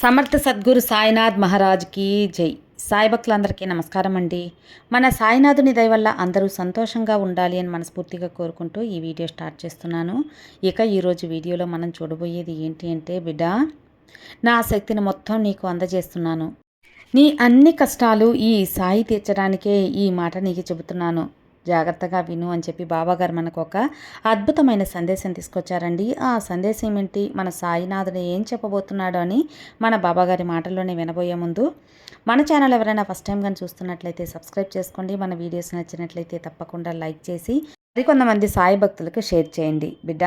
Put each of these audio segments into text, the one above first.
సమర్థ సద్గురు సాయినాథ్ మహారాజ్కి జై. సాయి భక్తులందరికీ నమస్కారం అండి. మన సాయినాథుని దయ వల్ల అందరూ సంతోషంగా ఉండాలి అని మనస్ఫూర్తిగా కోరుకుంటూ ఈ వీడియో స్టార్ట్ చేస్తున్నాను. ఇక ఈరోజు వీడియోలో మనం చూడబోయేది ఏంటి అంటే బిడ్డ నా శక్తిని మొత్తం నీకు అందజేస్తున్నాను. నీ అన్ని కష్టాలు ఈ సాయి తీర్చడానికే ఈ మాట నీకు చెబుతున్నాను. జాగ్రత్తగా విను అని చెప్పి బాబాగారు మనకు ఒక అద్భుతమైన సందేశం తీసుకొచ్చారండి. ఆ సందేశం ఏంటి? మన సాయినాథుడు ఏం చెప్పబోతున్నాడో అని మన బాబాగారి మాటల్లోనే వినబోయే ముందు మన ఛానల్ ఎవరైనా ఫస్ట్ టైం కానీ చూస్తున్నట్లయితే సబ్స్క్రైబ్ చేసుకోండి. మన వీడియోస్ నచ్చినట్లయితే తప్పకుండా లైక్ చేసి మరికొంతమంది సాయి భక్తులకు షేర్ చేయండి. బిడ్డ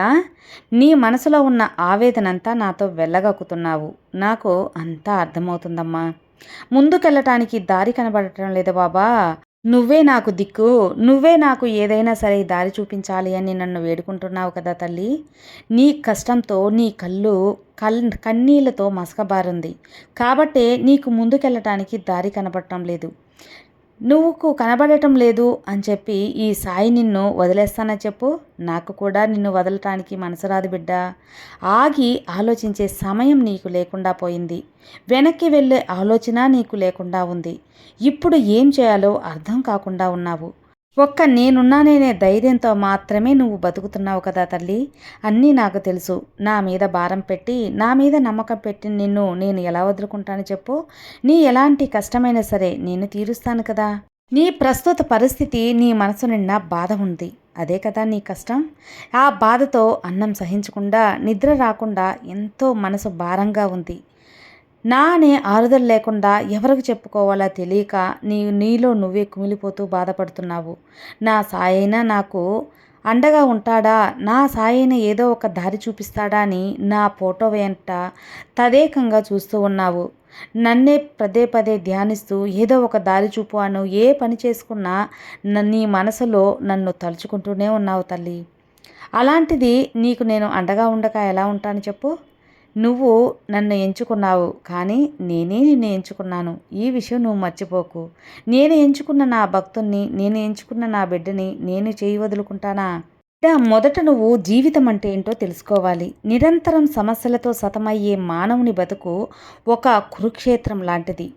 నీ మనసులో ఉన్న ఆవేదనంతా నాతో వెళ్ళగక్కుతున్నావు నాకు అంతా అర్థమవుతుందమ్మా. ముందుకెళ్ళటానికి దారి కనబడటం లేదు బాబా? నువ్వే నాకు దిక్కు నువ్వే నాకు ఏదైనా సరే దారి చూపించాలి అని నన్ను వేడుకుంటున్నావు కదా తల్లి. నీ కష్టంతో నీ కళ్ళు కల్ కన్నీళ్ళతో మసకబారుంది. కాబట్టే నీకు ముందుకెళ్ళటానికి దారి కనబడటం లేదు. నువ్వుకు కనబడటం లేదు అని చెప్పి ఈ సాయి నిన్ను వదిలేస్తానని చెప్పు? నాకు కూడా నిన్ను వదలటానికి మనసురాదు బిడ్డ. ఆగి ఆలోచించే సమయం నీకు లేకుండా పోయింది. వెనక్కి వెళ్ళే ఆలోచన నీకు లేకుండా ఉంది. ఇప్పుడు ఏం చేయాలో అర్థం కాకుండా ఉన్నావు. ఒక్క నేనున్నానేనే ధైర్యంతో మాత్రమే నువ్వు బతుకుతున్నావు కదా తల్లి. అన్నీ నాకు తెలుసు. నా మీద భారం పెట్టి నా మీద నమ్మకం పెట్టి నిన్ను నేను ఎలా వదులుకుంటాను చెప్పు. నీ ఎలాంటి కష్టమైనా సరే నేను తీరుస్తాను కదా. నీ ప్రస్తుత పరిస్థితి నీ మనసు నిండా బాధ ఉంది. అదే కదా నీ కష్టం. ఆ బాధతో అన్నం సహించకుండా నిద్ర రాకుండా ఎంతో మనసు భారంగా ఉంది. నా అనే ఆరుదల లేకుండా ఎవరికి చెప్పుకోవాలా తెలియక నీ నీలో నువ్వే కుమిలిపోతూ బాధపడుతున్నావు. నా సాయైనా నాకు అండగా ఉంటాడా? నా సాయైన ఏదో ఒక దారి చూపిస్తాడా అని నా ఫోటో వెంట తదేకంగా చూస్తూ ఉన్నావు. నన్నే పదే పదే ధ్యానిస్తూ ఏదో ఒక దారి చూపు అను ఏ పని చేసుకున్నా నీ మనసులో నన్ను తలుచుకుంటూనే ఉన్నావు తల్లి. అలాంటిది నీకు నేను అండగా ఉండక ఎలా ఉంటాను చెప్పు? నువ్వు నన్ను ఎంచుకున్నావు కానీ నేనే నిన్ను ఎంచుకున్నాను. ఈ విషయం నువ్వు మర్చిపోకు. నేను ఎంచుకున్న నా భక్తుణ్ణి నేను ఎంచుకున్న నా బిడ్డని నేను చేయి వదులుకుంటానా? మొదట నువ్వు జీవితం అంటే ఏంటో తెలుసుకోవాలి. నిరంతరం సమస్యలతో సతమయ్యే మానవుని బతుకు ఒక కురుక్షేత్రం లాంటిది.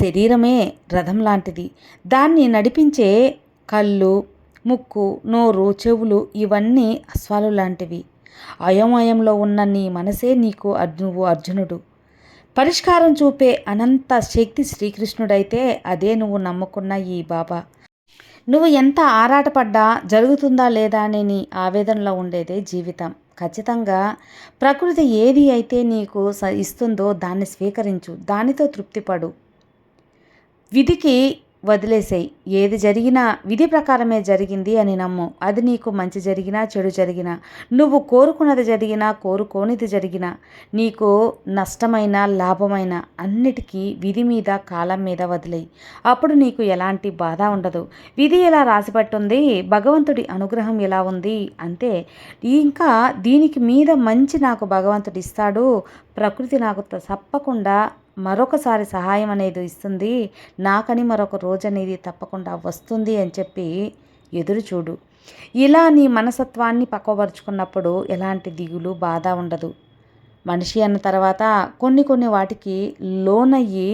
శరీరమే రథం లాంటిది. దాన్ని నడిపించే కళ్ళు ముక్కు నోరు చెవులు ఇవన్నీ అశ్వాలు లాంటివి. అయోమయంలో ఉన్న నీ మనసే నీకు నువ్వు అర్జునుడు. పరిష్కారం చూపే అనంత శక్తి శ్రీకృష్ణుడైతే అదే నువ్వు నమ్ముకున్న ఈ బాబా. నువ్వు ఎంత ఆరాటపడ్డా జరుగుతుందా లేదా అనే నీ ఆవేదనలో ఉండేదే జీవితం. ఖచ్చితంగా ప్రకృతి ఏది అయితే నీకు ఇస్తుందో దాన్ని స్వీకరించు. దానితో తృప్తిపడు. విధికి వదిలేసేయి. ఏది జరిగినా విధి ప్రకారమే జరిగింది అని నమ్ము. అది నీకు మంచి జరిగినా చెడు జరిగినా. నువ్వు కోరుకున్నది జరిగినా కోరుకోనిది జరిగినా. నీకు నష్టమైన లాభమైన అన్నిటికీ విధి మీద కాలం మీద వదిలేయి. అప్పుడు నీకు ఎలాంటి బాధ ఉండదు. విధి ఎలా రాసిపెట్టుంది? భగవంతుడి అనుగ్రహం ఎలా ఉంది? అంతే ఇంకా దీనికి మీద మంచి నాకు భగవంతుడు ఇస్తాడు ప్రకృతి నాకు తప్పకుండా మరొకసారి సహాయం అనేది ఇస్తుంది. నాకని మరొక రోజు అనేది తప్పకుండా వస్తుంది అని చెప్పి ఎదురు చూడు. ఇలా నీ మనసత్వాన్ని పక్కవరుచుకున్నప్పుడు ఎలాంటి దిగులు బాధ ఉండదు. మనిషి అన్న తర్వాత కొన్ని కొన్ని వాటికి లోనయ్యి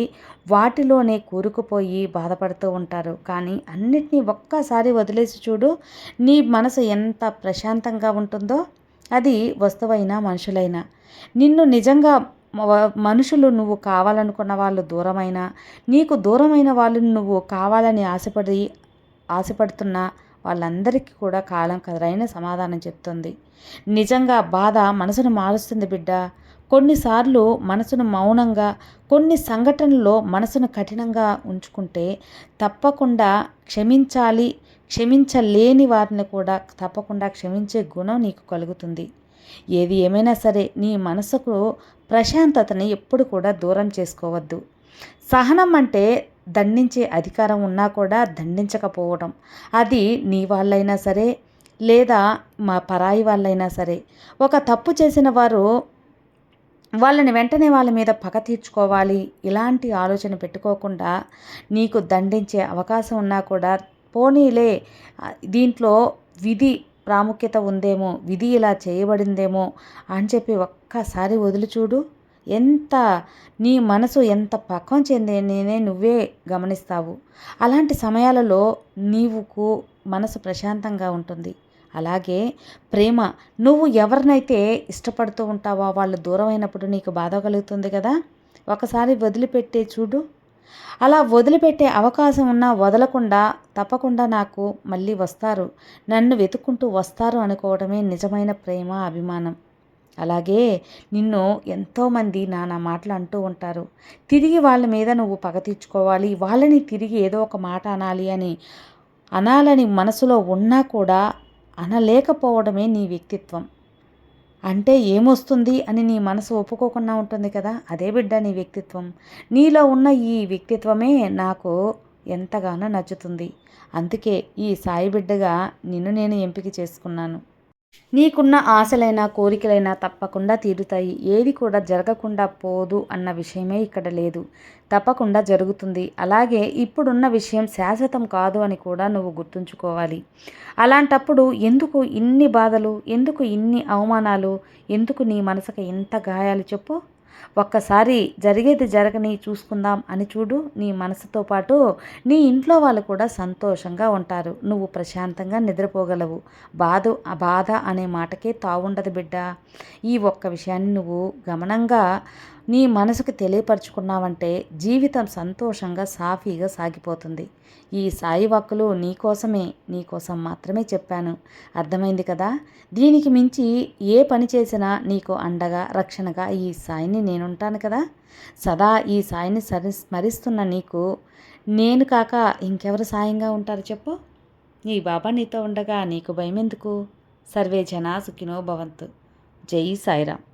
వాటిలోనే కూరుకుపోయి బాధపడుతూ ఉంటారు. కానీ అన్నిటినీ ఒక్కసారి వదిలేసి చూడు నీ మనసు ఎంత ప్రశాంతంగా ఉంటుందో అది వస్తువైనా మనుషులైనా. నిన్ను నిజంగా మనుషులు నువ్వు కావాలనుకున్న వాళ్ళు దూరమైన నీకు దూరమైన వాళ్ళు నువ్వు కావాలని ఆశపడి ఆశపడుతున్న వాళ్ళందరికీ కూడా కాలం కదరైన సమాధానం చెప్తుంది. నిజంగా బాధ మనసును మారుస్తుంది బిడ్డ. కొన్నిసార్లు మనసును మౌనంగా కొన్ని సంఘటనల్లో మనసును కఠినంగా ఉంచుకుంటే తప్పకుండా క్షమించాలి క్షమించలేని వారిని కూడా తప్పకుండా క్షమించే గుణం నీకు కలుగుతుంది. ఏది ఏమైనా సరే నీ మనసుకు ప్రశాంతతని ఎప్పుడు కూడా దూరం చేసుకోవద్దు. సహనం అంటే దండించే అధికారం ఉన్నా కూడా దండించకపోవడం. అది నీ వాళ్ళైనా సరే లేదా మా పరాయి వాళ్ళైనా సరే. ఒక తప్పు చేసిన వారు వాళ్ళని వెంటనే వాళ్ళ మీద పగ తీర్చుకోవాలి. ఇలాంటి ఆలోచన పెట్టుకోకుండా నీకు దండించే అవకాశం ఉన్నా కూడా పోనీలే దీంట్లో విధి ప్రాముఖ్యత ఉందేమో విధి ఇలా చేయబడిందేమో అని చెప్పి ఒక్కసారి వదిలి చూడు. ఎంత నీ మనసు ఎంత పక్వం చెందినే నువ్వే గమనిస్తావు. అలాంటి సమయాలలో నీవుకు మనసు ప్రశాంతంగా ఉంటుంది. అలాగే ప్రేమ నువ్వు ఎవరినైతే ఇష్టపడుతూ ఉంటావో వాళ్ళు దూరం అయినప్పుడు నీకు బాధ కలుగుతుంది కదా? ఒకసారి వదిలిపెట్టే చూడు. అలా వదిలిపెట్టే అవకాశం ఉన్నా వదలకుండా తప్పకుండా నాకు మళ్ళీ వస్తారు. నన్ను వెతుక్కుంటూ వస్తారు అనుకోవడమే నిజమైన ప్రేమ అభిమానం. అలాగే నిన్ను ఎంతోమంది నానా మాటలు అంటూ ఉంటారు. తిరిగి వాళ్ళ మీద నువ్వు పగ తీర్చుకోవాలి. వాళ్ళని తిరిగి ఏదో ఒక మాట అనాలి అని అనాలని మనసులో ఉన్నా కూడా అనలేకపోవడమే నీ వ్యక్తిత్వం. అంటే ఏమొస్తుంది అని నీ మనసు ఒప్పుకోకుండా ఉంటుంది కదా? అదే బిడ్డ నీ వ్యక్తిత్వం. నీలో ఉన్న ఈ వ్యక్తిత్వమే నాకు ఎంతగానో నచ్చుతుంది. అందుకే ఈ సాయి బిడ్డగా నిన్ను నేను ఎంపిక చేసుకున్నాను. నీకున్న ఆశలైనా కోరికలైనా తప్పకుండా తీరుతాయి. ఏది కూడా జరగకుండా పోదు అన్న విషయమే ఇక్కడ లేదు. తప్పకుండా జరుగుతుంది. అలాగే ఇప్పుడున్న విషయం శాశ్వతం కాదు అని కూడా నువ్వు గుర్తుంచుకోవాలి. అలాంటప్పుడు ఎందుకు ఇన్ని బాధలు ఎందుకు ఇన్ని అవమానాలు ఎందుకు నీ మనసుకు ఇంత గాయాలు చెప్పు. ఒక్కసారి జరిగేది జరగని చూసుకుందాం అని చూడు నీ మనసుతో పాటు నీ ఇంట్లో వాళ్ళు కూడా సంతోషంగా ఉంటారు. నువ్వు ప్రశాంతంగా నిద్రపోగలవు. బాధ బాధ అనే మాటకే తావుండదు బిడ్డ. ఈ ఒక్క విషయాన్ని నువ్వు గమనంగా నీ మనసుకు తెలియపరుచుకున్నావంటే జీవితం సంతోషంగా సాఫీగా సాగిపోతుంది. ఈ సాయి వాక్కులు నీకోసమే నీకోసం మాత్రమే చెప్పాను. అర్థమైంది కదా? దీనికి మించి ఏ పని చేసినా నీకు అండగా రక్షణగా ఈ సాయిని నేనుంటాను కదా? సదా ఈ సాయిని సరి స్మరిస్తున్న నీకు నేను కాక ఇంకెవరు సాయంగా ఉంటారు చెప్పు? నీ బాబా నీతో ఉండగా నీకు భయం ఎందుకు సర్వే జనా సుఖినో భవంతు. జై సాయిరామ్.